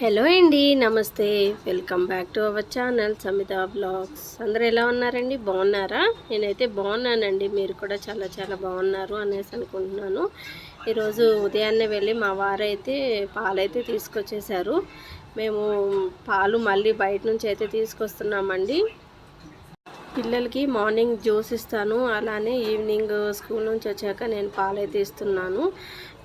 Hello అండి నమస్తే. Welcome back to our channel Samitha blogs. అందరూ ఎలా ఉన్నారండి? బాగున్నారా? నేనైతే బాగున్నానండి. మీరు కూడా చాలా చాలా బాగున్నారు అనేసి అనుకుంటున్నాను. ఈరోజు ఉదయాన్నే వెళ్ళి మా వారైతే పాలైతే తీసుకొచ్చేసారు మేము పాలు మళ్ళీ బయట నుంచి అయితే తీసుకొస్తున్నామండి. పిల్లలకి మార్నింగ్ జ్యూస్ ఇస్తాను. అలానే ఈవినింగ్ స్కూల్ నుంచి వచ్చాక నేను పాలైతే ఇస్తున్నాను.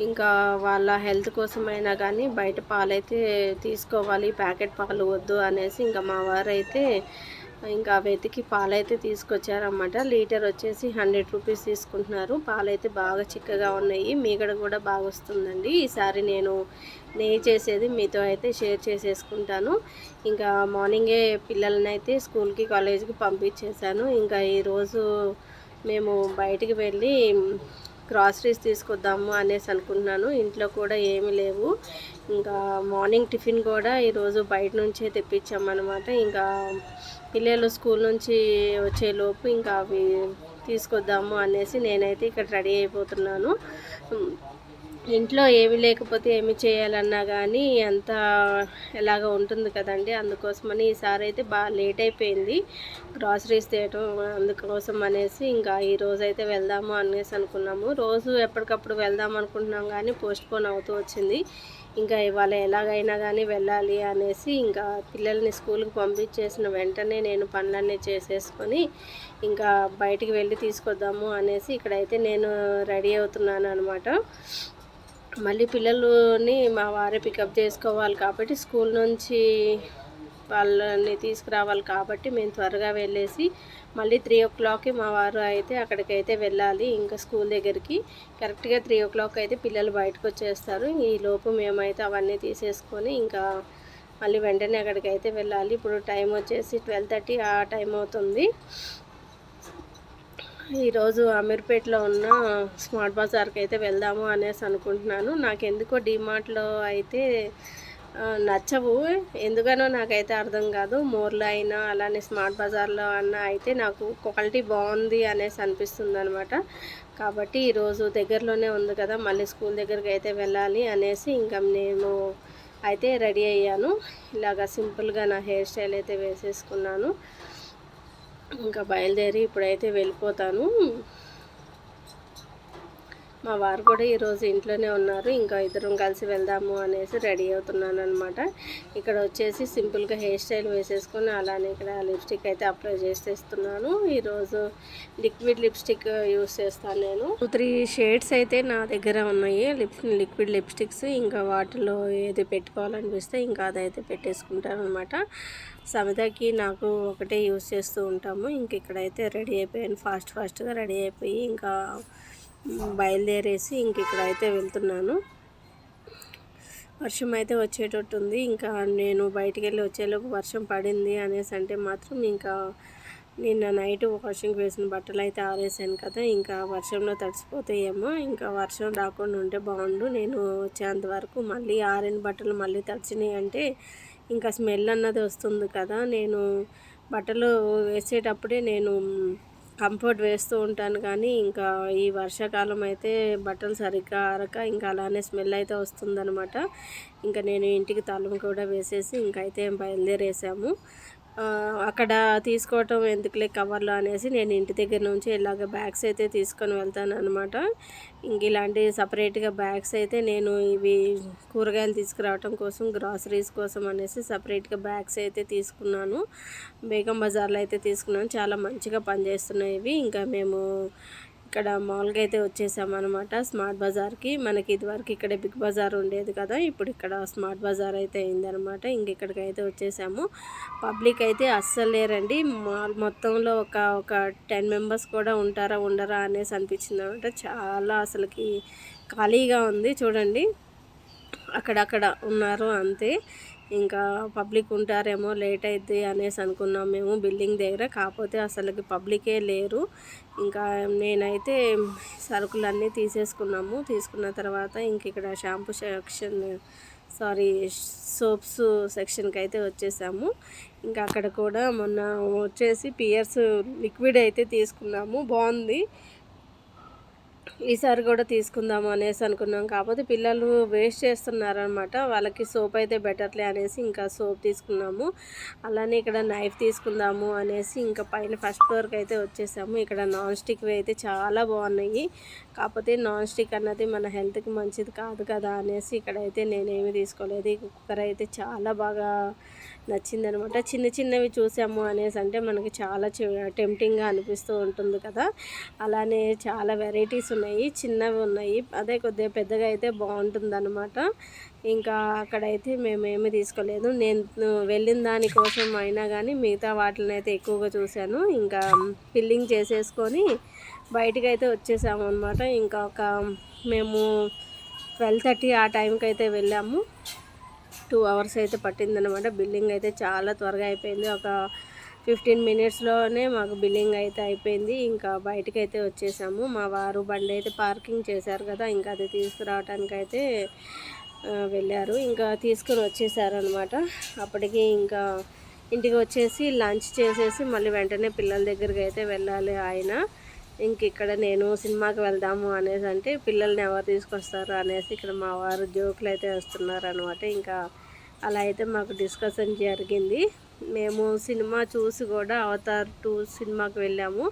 ఇంకా వాళ్ళ హెల్త్ కోసమైనా కానీ బయట పాలైతే తీసుకోవాలి ప్యాకెట్ పాలు వద్దు అనేసి ఇంకా మా వారైతే ఇంకా వెతికి పాలైతే తీసుకొచ్చారన్నమాట. లీటర్ వచ్చేసి హండ్రెడ్ రూపీస్ తీసుకుంటున్నారు. పాలైతే బాగా చిక్కగా ఉన్నాయి. మీగడ కూడా బాగా వస్తుందండి. ఈసారి నేను నెయ్యి చేసేది మీతో అయితే షేర్ చేసేసుకుంటాను. ఇంకా మార్నింగే పిల్లలని అయితే స్కూల్కి కాలేజీకి పంపించేశాను. ఇంకా ఈరోజు మేము బయటికి వెళ్ళి గ్రాసరీస్ తీసుకొద్దాము అనేసి అనుకుంటున్నాను. ఇంట్లో కూడా ఏమీ లేవు. ఇంకా మార్నింగ్ టిఫిన్ కూడా ఈరోజు బయట నుంచే తెప్పించామన్నమాట. ఇంకా పిల్లలు స్కూల్ నుంచి వచ్చేలోపు ఇంకా అవి తీసుకొద్దాము అనేసి నేనైతే ఇక్కడ రెడీ అయిపోతున్నాను. ఇంట్లో ఏమి లేకపోతే ఏమి చేయాలన్నా కానీ అంత ఎలాగ ఉంటుంది కదండి. అందుకోసమని ఈసారి అయితే బాగా లేట్ అయిపోయింది. గ్రాసరీస్ తేయటం అందుకోసం అనేసి ఇంకా ఈ రోజు అయితే వెళ్దాము అనేసి అనుకున్నాము. రోజు ఎప్పటికప్పుడు వెళ్దాం అనుకుంటున్నాం కానీ పోస్ట్పోన్ అవుతూ వచ్చింది. ఇంకా ఇవాళ ఎలాగైనా కానీ వెళ్ళాలి అనేసి ఇంకా పిల్లల్ని స్కూల్కి పంపించేసిన వెంటనే నేను పనులన్నీ చేసేసుకొని ఇంకా బయటికి వెళ్ళి తీసుకొద్దాము అనేసి ఇక్కడైతే నేను రెడీ అవుతున్నాను అనమాట మళ్ళీ పిల్లలని మా వారే పికప్ చేసుకోవాలి కాబట్టి స్కూల్ నుంచి వాళ్ళని తీసుకురావాలి కాబట్టి మేము త్వరగా వెళ్ళేసి మళ్ళీ త్రీ ఓ క్లాక్కి మా వారు అయితే అక్కడికైతే వెళ్ళాలి ఇంకా స్కూల్ దగ్గరికి. కరెక్ట్గా త్రీ ఓ క్లాక్ అయితే పిల్లలు బయటకు వచ్చేస్తారు. ఈ లోపు మేమైతే అవన్నీ తీసేసుకొని ఇంకా మళ్ళీ వెంటనే అక్కడికి అయితే వెళ్ళాలి. ఇప్పుడు టైం వచ్చేసి ట్వెల్వ్ థర్టీ ఆ టైం అవుతుంది. ఈరోజు అమీర్పేట్లో ఉన్న స్మార్ట్ బజార్కి అయితే వెళ్దాము అనేసి అనుకుంటున్నాను. నాకు ఎందుకో డిమార్ట్లో అయితే నచ్చవు. ఎందుకనో నాకైతే అర్థం కాదు. మోర్లో అయినా అలానే స్మార్ట్ బజార్లో అన్నా అయితే నాకు క్వాలిటీ బాగుంది అనేసి అనిపిస్తుంది అనమాట కాబట్టి ఈరోజు దగ్గరలోనే ఉంది కదా మళ్ళీ స్కూల్ దగ్గరికి అయితే వెళ్ళాలి అనేసి ఇంకా నేను అయితే రెడీ అయ్యాను. ఇలాగా సింపుల్గా నా హెయిర్ స్టైల్ అయితే వేసేసుకున్నాను. ఇంకా బయలుదేరి ఇప్పుడైతే వెళ్ళిపోతాను. మా వారు కూడా ఈరోజు ఇంట్లోనే ఉన్నారు. ఇంకా ఇద్దరం కలిసి వెళ్దాము అనేసి రెడీ అవుతున్నాను అనమాట ఇక్కడ వచ్చేసి సింపుల్గా హెయిర్ స్టైల్ వేసేసుకొని అలానే ఇక్కడ లిప్స్టిక్ అయితే అప్లై చేసేస్తున్నాను. ఈరోజు లిక్విడ్ లిప్స్టిక్ యూస్ చేస్తాను నేను. త్రీ షేడ్స్ అయితే నా దగ్గర ఉన్నాయి. లిప్ లిక్విడ్ లిప్స్టిక్స్ ఇంకా వాటిలో ఏది పెట్టుకోవాలనిపిస్తే ఇంకా అదైతే పెట్టేసుకుంటాను అనమాట సమితకి నాకు ఒకటే యూస్ చేస్తూ ఉంటాము. ఇంక ఇక్కడైతే రెడీ అయిపోయాను. ఫాస్ట్ ఫాస్ట్గా రెడీ అయిపోయి ఇంకా బయలుదేరేసి ఇంక ఇక్కడైతే వెళ్తున్నాను. వర్షం అయితే వచ్చేటట్టుంది ఇంకా నేను బయటికి వెళ్ళి వచ్చేలోపు వర్షం పడింది అనేసి అంటే మాత్రం ఇంకా నిన్న నైట్ వర్షంకి వేసిన బట్టలు అయితే ఆరేసాను కదా ఇంకా వర్షంలో తడిసిపోతాయేమో. ఇంకా వర్షం రాకుండా ఉంటే బాగుండు. నేను వచ్చేంత వరకు మళ్ళీ ఆరిన బట్టలు మళ్ళీ తడిచినాయి అంటే ఇంకా స్మెల్ అన్నది వస్తుంది కదా. నేను బట్టలు వేసేటప్పుడే నేను కంఫర్ట్ వేస్తూ ఉంటాను కానీ ఇంకా ఈ వర్షాకాలం అయితే బట్టలు సరిగ్గా ఆరక ఇంకా అలానే స్మెల్ అయితే వస్తుందనమాట ఇంకా నేను ఇంటికి తాళం కూడా వేసేసి ఇంకైతే బయలుదేరేసాము. అక్కడ తీసుకోవటం ఎందుకులే కవర్లో అనేసి నేను ఇంటి దగ్గర నుంచి ఇలాగ బ్యాగ్స్ అయితే తీసుకొని వెళ్తాను అనమాట ఇంక ఇలాంటి సపరేట్గా బ్యాగ్స్ అయితే నేను ఇవి కూరగాయలు తీసుకురావటం కోసం గ్రాసరీస్ కోసం అనేసి సపరేట్గా బ్యాగ్స్ అయితే తీసుకున్నాను. బేగం బజార్లో అయితే తీసుకున్నాను. చాలా మంచిగా పనిచేస్తున్నాయి ఇవి. ఇంకా మేము ఇక్కడ మామూలుగా అయితే వచ్చేసామన్నమాట. స్మార్ట్ బజార్కి. మనకి ఇదివరకు ఇక్కడ బిగ్ బజార్ ఉండేది కదా ఇప్పుడు ఇక్కడ స్మార్ట్ బజార్ అయితే అయిందనమాట ఇంకెక్కడికైతే ఇక్కడికి అయితే వచ్చేసాము. పబ్లిక్ అయితే అస్సలు లేరండి. మాల్ మొత్తంలో ఒక ఒక టెన్ మెంబర్స్ కూడా ఉంటారా ఉండరా అనేసి అనిపించింది అనమాట చాలా అసలుకి ఖాళీగా ఉంది. చూడండి. అక్కడక్కడ ఉన్నారు అంతే. ఇంకా పబ్లిక్ ఉంటారేమో లేట్ అవుతుంది అనేసి అనుకున్నాం మేము బిల్డింగ్ దగ్గర. కాకపోతే అసలుకి పబ్లికే లేరు. ఇంకా నేనైతే సరుకులన్నీ తీసేసుకున్నాము. తీసుకున్న తర్వాత ఇంక ఇక్కడ షాంపూ సెక్షన్ సారీ సోప్స్ సెక్షన్కి అయితే వచ్చేసాము. ఇంకా అక్కడ కూడా మొన్న వచ్చేసి పియర్స్ లిక్విడ్ అయితే తీసుకున్నాము. బాగుంది. ఈసారి కూడా తీసుకుందాము అనేసి అనుకున్నాం. కాకపోతే పిల్లలు వేస్ట్ చేస్తున్నారనమాట. వాళ్ళకి సోప్ అయితే బెటర్లే అనేసి ఇంకా సోప్ తీసుకున్నాము. అలానే ఇక్కడ నైఫ్ తీసుకుందాము అనేసి ఇంకా పైన ఫస్ట్ ఫ్లోర్కి అయితే వచ్చేసాము. ఇక్కడ నాన్ స్టిక్వి అయితే చాలా బాగున్నాయి. కాకపోతే నాన్ స్టిక్ అన్నది మన హెల్త్కి మంచిది కాదు కదా అనేసి ఇక్కడైతే నేనేమి తీసుకోలేదు. ఈ కుక్కర్ అయితే చాలా బాగా నచ్చిందనమాట. చిన్న చిన్నవి చూసాము అనేసి అంటే మనకి చాలా టెంప్టింగ్గా అనిపిస్తూ ఉంటుంది కదా. అలానే చాలా వెరైటీస్ ఉన్నాయి చిన్నవి ఉన్నాయి. అదే కొద్దిగా పెద్దగా అయితే బాగుంటుంది అనమాట ఇంకా అక్కడైతే మేమేమి తీసుకోలేదు. నేను వెళ్ళిన దానికోసం అయినా కానీ మిగతా వాటిని అయితే ఎక్కువగా చూశాను. ఇంకా ఫిల్లింగ్ చేసేసుకొని బయటికి అయితే వచ్చేసాము అనమాట ఇంకా ఒక మేము ట్వెల్వ్ థర్టీ ఆ టైంకి అయితే వెళ్ళాము. టూ అవర్స్ అయితే పట్టిందనమాట బిల్లింగ్ అయితే చాలా త్వరగా అయిపోయింది. ఒక ఫిఫ్టీన్ మినిట్స్లోనే మాకు బిల్లింగ్ అయితే అయిపోయింది. ఇంకా బయటకు అయితే వచ్చేసాము. మా వారు బండి అయితే పార్కింగ్ చేశారు కదా ఇంకా అది తీసుకురావడానికి అయితే వెళ్ళారు. ఇంకా తీసుకుని వచ్చేసారనమాట అప్పటికి ఇంకా ఇంటికి వచ్చేసి లంచ్ చేసేసి మళ్ళీ వెంటనే పిల్లల దగ్గరికి అయితే వెళ్ళాలి ఆయన. ఇంక ఇక్కడ నేను సినిమాకి వెళ్దాము అనేసి అంటే పిల్లల్ని ఎవరు తీసుకొస్తారు అనేసి ఇక్కడ మా వారు జోకులు అయితే వస్తున్నారు అనమాట ఇంకా అలా అయితే మాకు డిస్కషన్ జరిగింది. మేము సినిమా చూసి కూడా అవతార్ టూ సినిమాకి వెళ్ళాము.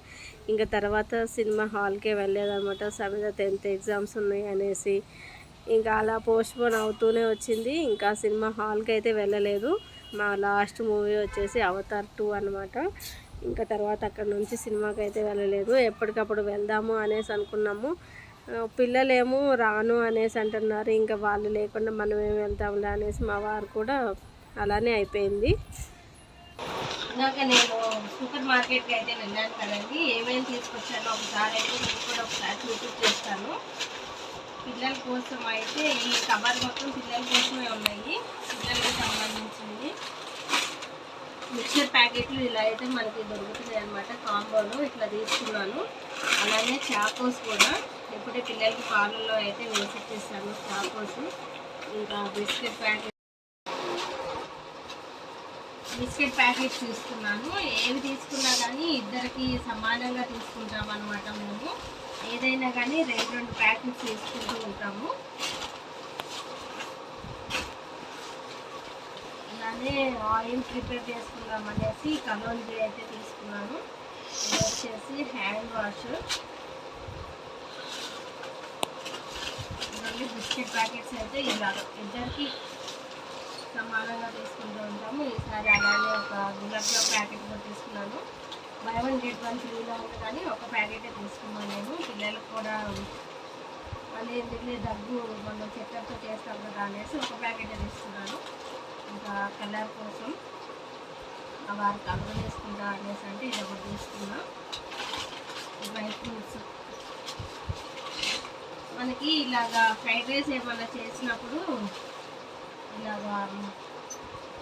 ఇంకా తర్వాత సినిమా హాల్కే వెళ్ళేదన్నమాట సమిత టెన్త్ ఎగ్జామ్స్ ఉన్నాయి అనేసి ఇంకా అలా పోస్ట్పోన్ అవుతూనే వచ్చింది. ఇంకా సినిమా హాల్కి అయితే వెళ్ళలేదు. మా లాస్ట్ మూవీ వచ్చేసి అవతార్ టూ అనమాట. ఇంకా తర్వాత అక్కడ నుంచి సినిమాకి అయితే వెళ్ళలేదు. ఎప్పటికప్పుడు వెళ్దాము అనేసి అనుకున్నాము. పిల్లలేమో రాను అనేసి అంటున్నారు. ఇంకా వాళ్ళు లేకుండా మనం ఏం వెళ్తాంలే అనేసి మా వారు కూడా అలానే అయిపోయింది. ఇందాక నేను సూపర్ మార్కెట్కి అయితే వెళ్ళాను కదండి. ఏమేమి తీసుకొచ్చానో ఒకసారి అయితే మీకు కూడా ఒకసారి చూపించేస్తాను పిల్లల కోసం అయితే ఈ కవర్ మొత్తం పిల్లల కోసమే ఉన్నాయి. పిల్లలకి సంబంధించింది. మిక్చర్ ప్యాకెట్లు ఇలా అయితే మనకి దొరుకుతున్నాయి అనమాట కాంబోలో ఇట్లా తీసుకున్నాను. అలానే చాకోస్ కూడా. ఇప్పుడే పిల్లలకి పాలల్లో అయితే వేసిచ్చేసాను చాకోస్. ఇంకా బిస్కెట్ ప్యాకెట్. బిస్కెట్ ప్యాకెట్స్ తీసుకున్నాను. ఏవి తీసుకున్నా కానీ ఇద్దరికి సమానంగా తీసుకుంటాం అనమాట మేము. ఏదైనా కానీ రెండు రెండు ప్యాకెట్స్ తీసుకుంటూ ఉంటాము. అలానే ఆయిల్ ప్రిపేర్ చేసుకుందాం అనేసి కలోంజీ అయితే తీసుకున్నాను. ఇది వచ్చేసి హ్యాండ్ వాష్ ఇవన్నీ బిస్కెట్ ప్యాకెట్స్ అయితే ఇలా ఇద్దరికి సమానంగా తీసుకుంటూ ఉంటాము. ఈసారి అలానే ఒక గులాబ్ జామ్ ప్యాకెట్ కూడా తీసుకున్నాను. బై వన్ గెట్ వన్ ఫ్రీలో ఉంది కానీ ఒక ప్యాకెటే తీసుకున్నాను నేను. పిల్లలకు కూడా మళ్ళీ ఎందుకు దగ్గు మనం చెట్లతో చేస్తాం కదా అనేసి ఒక ప్యాకెటే తీసుకున్నాను. ఇంకా కలర్ కోసం వారికి కలర్ వేసుకుంటా అనేసి అంటే ఇది ఒకటి తీసుకున్నా. Dry fruits. మనకి ఇలాగా ఫ్రైడ్ రైస్ ఏమైనా చేసినప్పుడు ఇలాగా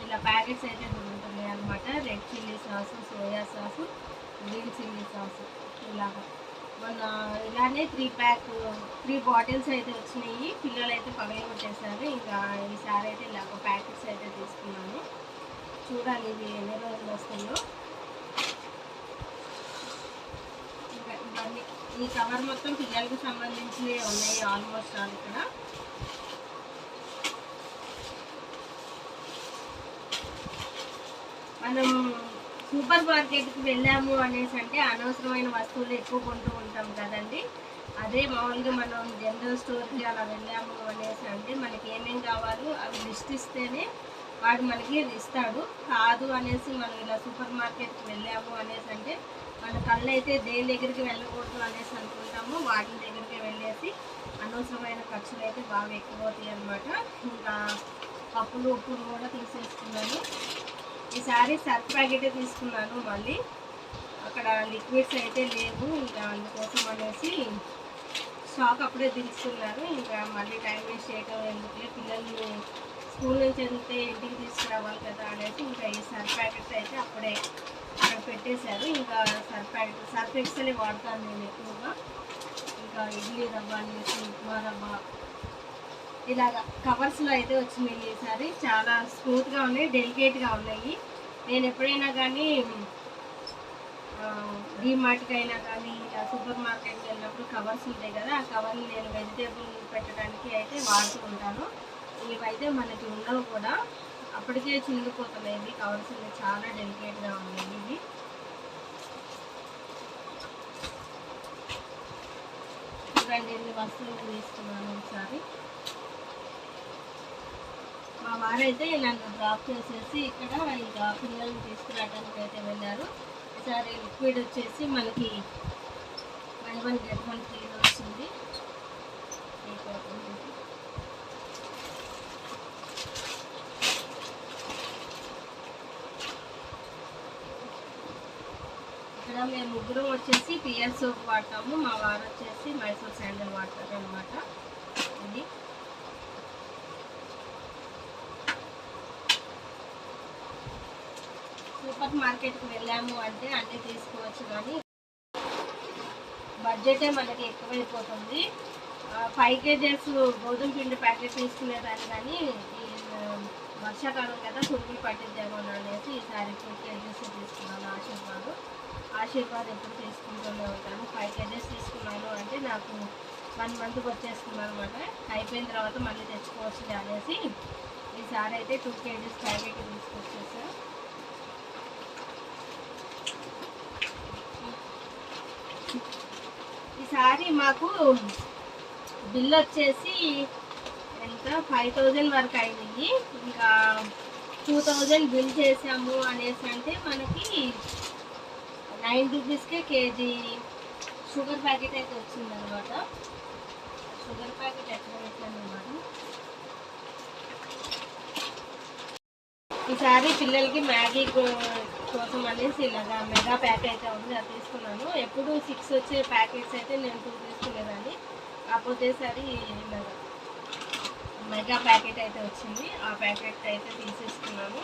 ఇలా ప్యాకెట్స్ అయితే దొరుకుతున్నాయి అనమాట red chilli sauce soya sauce green chilli sauce ఇలాగా. మొన్న ఇలానే త్రీ ప్యాక్ త్రీ బాటిల్స్ అయితే వచ్చినాయి. పిల్లలు అయితే పగల కొట్టేశారు. ఇంకా ఈసారి అయితే ఇలాగ ప్యాకెట్స్ అయితే తీసుకున్నాను. చూడాలి ఇవి ఎన్ని రోజులు వస్తాయో ఇవన్నీ ఈ కవర్ మొత్తం పిల్లలకు సంబంధించినవి ఉన్నాయి ఆల్మోస్ట్ ఆల్ ఇక్కడ. మనం సూపర్ మార్కెట్కి వెళ్ళాము అనేసి అంటే అనవసరమైన వస్తువులు ఎక్కువ కొంటూ ఉంటాం కదండి. అదే మామూలుగా మనం జనరల్ స్టోర్కి అలా వెళ్ళాము అనేసి అంటే మనకి ఏమేమి కావాలో అవి లిస్ట్ ఇస్తేనే వాడు మనకి ఇస్తాడు. కాదు అనేసి మనం ఇలా సూపర్ మార్కెట్కి వెళ్ళాము అనేసి అంటే మన కళ్ళు అయితే దేని దగ్గరికి వెళ్ళకూడదు అనేసి అనుకుంటాము వాటి దగ్గరికి వెళ్ళేసి అనవసరమైన ఖర్చులు అయితే బాగా ఎక్కువ అవుతాయి అనమాట ఇంకా పప్పులు ఉప్పులు కూడా తీసేసుకున్నాను ఈసారి సర్ఫ్ ప్యాకెట్ తీసుకున్నాను మళ్ళీ. అక్కడ లిక్విడ్స్ అయితే లేవు. ఇంకా అందుకోసం అనేసి స్టాక్ అప్పుడే తీసుకున్నారు ఇంకా మళ్ళీ టైం వేస్ట్ చేయటం ఎందుకులే? పిల్లల్ని స్కూల్ నుంచి వెళ్తే ఇంటికి తీసుకురావాలి కదా అనేసి ఇంకా ఈ సర్ఫ్ ప్యాకెట్స్ అయితే అప్పుడే అక్కడ పెట్టేశారు. ఇంకా సర్ఫ్ ప్యాకెట్ సర్ఫ్ ఎక్సలే వాడతాను నేను ఎక్కువగా. ఇంకా ఇడ్లీ రవ్వ అనేసి ఉప్మా రవ్వ ఇలాగ కవర్స్లో అయితే వచ్చినాయి ఈసారి చాలా స్మూత్గా ఉన్నాయి డెలికేట్గా ఉన్నాయి. నేను ఎప్పుడైనా కానీ డీమార్ట్కి అయినా కానీ ఇలా సూపర్ మార్కెట్కి వెళ్ళినప్పుడు కవర్స్ ఉంటాయి కదా ఆ కవర్ని నేను వెజిటేబుల్ పెట్టడానికి అయితే వాడుతూ ఉంటాను. ఇవైతే మనకి ఉండవు కూడా. అప్పటికే చినిగిపోతున్నాయి. కవర్స్ చాలా డెలికేట్గా ఉన్నాయి ఇవి. చూడండి ఎన్ని వస్తువులు తీసుకున్నాను ఒకసారి. మా వారైతే నన్ను డ్రాప్ చేసేసి ఇక్కడ ఇంకా పిల్లల్ని తీసుకురావడానికి అయితే వెళ్ళారు. ఈసారి లిక్విడ్ వచ్చేసి మనకి వన్ వన్ గెట్ వన్ ఫ్రీలో వచ్చింది ఇక్కడ మేము ముగ్గురం వచ్చేసి పిఎస్ సోప్ వాడతాము. మా వారు వచ్చేసి మైసూర్ శాండల్ వాడతారు అనమాట ఇది. సూపర్ మార్కెట్కి వెళ్ళాము అంటే అన్నీ తీసుకోవచ్చు కానీ బడ్జెటే మనకి ఎక్కువైపోతుంది. ఫైవ్ కేజెస్ గోధుమ పిండి ప్యాకెట్ తీసుకునేదాన్ని కానీ ఈ వర్షాకాలం కదా పురుగులు పట్టిద్దేమో అనేసి ఈసారి టూ కేజెస్ తీసుకున్నాను ఆశీర్వాద్. ఆశీర్వాద్ ఎప్పుడు తీసుకుంటూనే ఉంటాను. ఫైవ్ కేజెస్ తీసుకున్నాను అంటే నాకు వన్ మంత్కి వచ్చేసుకున్నాను అనమాట అయిపోయిన తర్వాత మళ్ళీ తెచ్చుకోవచ్చు అనేసి ఈసారి అయితే టూ కేజీస్ ప్యాకెట్ తీసుకొచ్చేసాను. ఈసారి మాకు బిల్ వచ్చేసి ఎంత? ఫైవ్ థౌజండ్ వరకు అయింది ఇంకా టూ థౌజండ్ బిల్ చేసాము అనేసి అంటే మనకి నైన్ రూపీస్కే కేజీ షుగర్ ప్యాకెట్ అయితే వచ్చింది అనమాట షుగర్ ప్యాకెట్ ఎక్కడ పెట్టాను అనమాట ఈసారి పిల్లలకి మ్యాగీ కోసం అనేసి ఇలాగా మెగా ప్యాక్ అయితే ఉంది అది తీసుకున్నాను. ఎప్పుడు సిక్స్ వచ్చే ప్యాకెట్స్ అయితే నేను టూ తీసుకునేదాన్ని. కాకపోతేసారి ఇలాగా మెగా ప్యాకెట్ అయితే వచ్చింది. ఆ ప్యాకెట్ అయితే తీసేసుకున్నాను.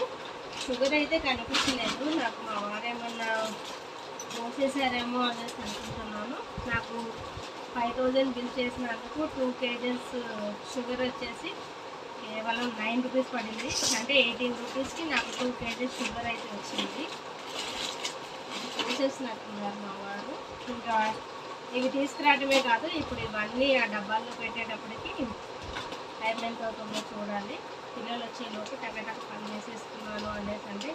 షుగర్ అయితే కనిపించలేదు. నాకు మా వారేమన్నా మోసేసారేమో అనేసి అనుకుంటున్నాను. నాకు ఫైవ్ థౌజండ్ బిల్ చేసినందుకు టూ కేజెస్ షుగర్ వచ్చేసి కేవలం నైన్ రూపీస్ పడింది. అంటే ఎయిటీన్ రూపీస్కి నాకు టూ కేజీస్ షుగర్ అయితే వచ్చింది. తీసేసినట్టున్నారు మా వారు. ఇంకా ఇవి తీసుకురావడమే కాదు ఇప్పుడు ఇవన్నీ ఆ డబ్బాల్లో పెట్టేటప్పటికి టైం అవుతుందో చూడాలి. పిల్లలు వచ్చే లోపు టగటక పని చేసేస్తున్నాను అనేసి అంటే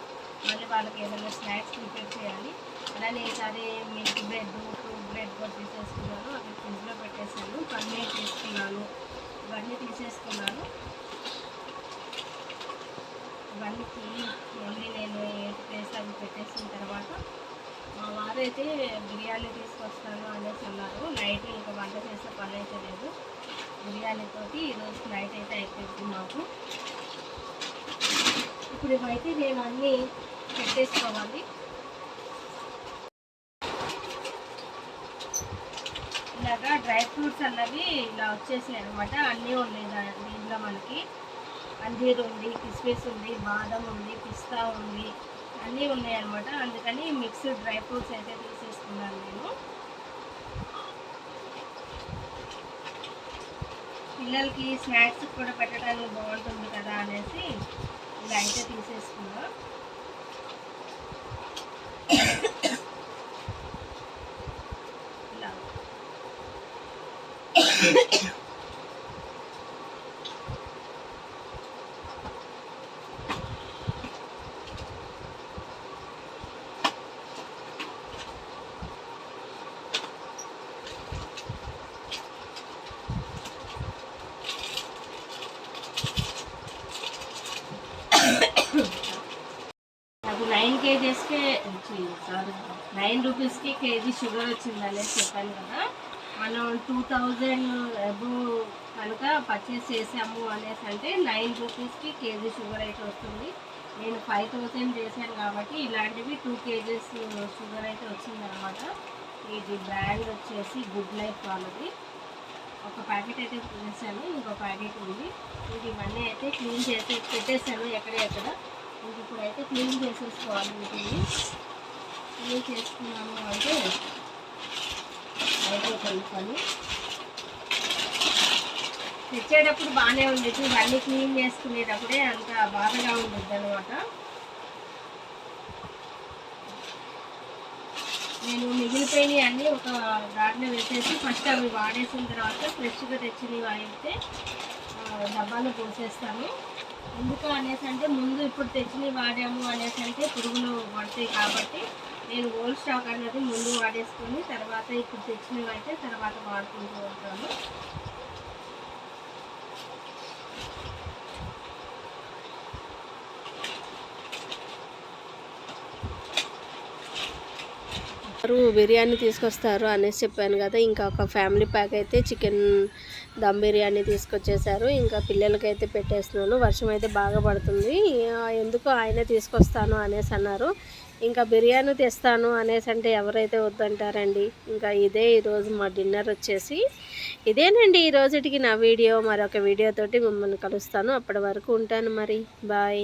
మళ్ళీ వాళ్ళకి ఏదైనా స్నాక్స్ ప్రిపేర్ చేయాలి. అలానే ఈసారి మిల్క్ బ్రెడ్ ఫ్రూట్ బ్రెడ్ కూడా తీసేసుకున్నాను. అవి ఫ్రిడ్జ్లో పెట్టేసాను పన్నీర్ తీసుకున్నాను. ఇవన్నీ తీసేసుకున్నాను. ఇవన్నీ ఓన్లీ మళ్ళీ నేను ఏంటి ప్లేస్ అవి పెట్టేసిన తర్వాత మా వారు అయితే బిర్యానీ తీసుకొస్తాను అనేసి అన్నారు. నైట్ ఇంకా వంట చేసే పని అయితే లేదు. బిర్యానీతోటి ఈరోజు నైట్ అయితే అయిపోయింది మాకు. ఇప్పుడు ఇవైతే నేను అన్నీ పెట్టేసుకోవాలి. ఇలాగా డ్రై ఫ్రూట్స్ అన్నవి ఇలా వచ్చేసాయి అనమాట అన్నీ ఉన్నాయి దీంట్లో మనకి. అంజీర్ ఉంది కిస్మిస్ ఉంది బాదం ఉంది పిస్తా ఉంది అన్నీ ఉన్నాయి అనమాట అందుకని మిక్స్డ్ డ్రై ఫ్రూట్స్ అయితే తీసేసుకున్నాను నేను. పిల్లలకి స్నాక్స్ కూడా పెట్టడానికి బాగుంటుంది కదా అనేసి ఇలా అయితే తీసేసుకున్నా. ఇలా నాకు నైన్ రూపీస్కే సారీ నైన్ రూపీస్కి కేజీ షుగర్ వచ్చింది అనేసి చెప్పాను కదా. మనం టూ థౌజండ్ అబో కనుక పర్చేస్ చేసాము అనేసి అంటే నైన్ రూపీస్కి కేజీ షుగర్ అయితే వస్తుంది. నేను ఫైవ్ థౌజండ్ చేశాను కాబట్టి ఇలాంటివి టూ కేజీస్ షుగర్ అయితే వచ్చిందనమాట ఇది బ్రాండ్ వచ్చేసి గుడ్ లైఫ్ వాళ్ళది. ఒక ప్యాకెట్ అయితే చేశాను ఇంకో ప్యాకెట్ ఉంది. ఇది ఇవన్నీ అయితే క్లీన్ చేసి పెట్టేశాను ఎక్కడ ఇది ఇప్పుడైతే క్లీన్ చేసేసుకోవాలి వీటిని క్లీన్ చేసుకున్నాము అంటే అయిపోతుంది పని తెచ్చేటప్పుడు బాగానే ఉండేది ఇవన్నీ క్లీన్ చేసుకునేటప్పుడే అంత బాధగా ఉండేది అనమాట నేను మిగిలిపోయినవి అన్నీ ఒక దాంట్లో వేసేసి ఫస్ట్ అవి వాడేసిన తర్వాత ఫ్రెష్గా తెచ్చినవి అయితే డబ్బాలో పోసేస్తాను. ఎందుకు అనేసి అంటే ముందు ఇప్పుడు తెచ్చినవి వాడాము అనేసి అంటే పురుగులు పడతాయి కాబట్టి నేను ఓల్డ్ స్టాక్ అనేది ముందు వాడేసుకొని తర్వాత ఇప్పుడు తెచ్చినవి అయితే తర్వాత వాడుకుంటూ ఉంటాను. బిర్యానీ తీసుకొస్తారు అనేసి చెప్పాను కదా. ఇంకా ఒక ఫ్యామిలీ ప్యాక్ అయితే చికెన్ దమ్ బిర్యానీ తీసుకొచ్చేసారు. ఇంకా పిల్లలకైతే పెట్టేస్తున్నాను. వర్షం అయితే బాగా పడుతుంది. ఎందుకు ఆయనే తీసుకొస్తాను అనేసి అన్నారు. ఇంకా బిర్యానీ తెస్తాను అనేసి అంటే ఎవరైతే వద్దంటారండి? ఇంకా ఇదే ఈరోజు మా డిన్నర్ వచ్చేసి. ఇదేనండి ఈ రోజుటికి నా వీడియో. మరొక వీడియోతోటి మిమ్మల్ని కలుస్తాను. అప్పటి వరకు ఉంటాను మరి. బాయ్.